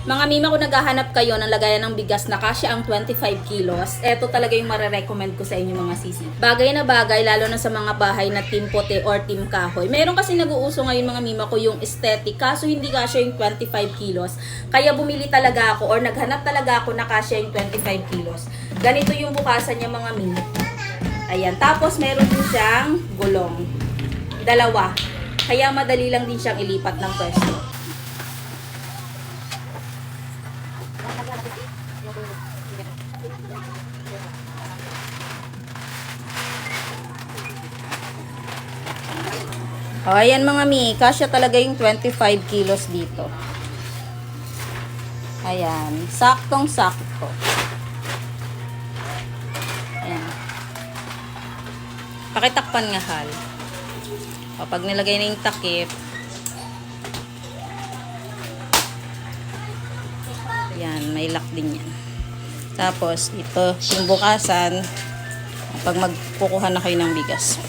Mga mima kung naghahanap kayo ng lagayan ng bigas na kasya ang 25 kilos, eto talaga yung marirecommend ko sa inyo mga sisi. Bagay na bagay, lalo na sa mga bahay na team puti or team kahoy. Meron kasi nag-uuso ngayon mga mima ko yung aesthetic, kaso hindi kasya yung 25 kilos. Kaya bumili talaga ako or naghanap talaga ako na kasya yung 25 kilos. Ganito yung bukasan niya mga mima. Ayan, tapos meron din siyang gulong. Dalawa. Kaya madali lang din siyang ilipat ng pwesto. O, ayan mga mi, kasya talaga yung 25 kilos dito. Ayan, saktong sakto. Ayan. Pakitakpan nga hal. O, pag nilagay na yung takip, may lock din yan. Tapos, ito, yung bukasan, pag magkukuha na kayo ng bigas.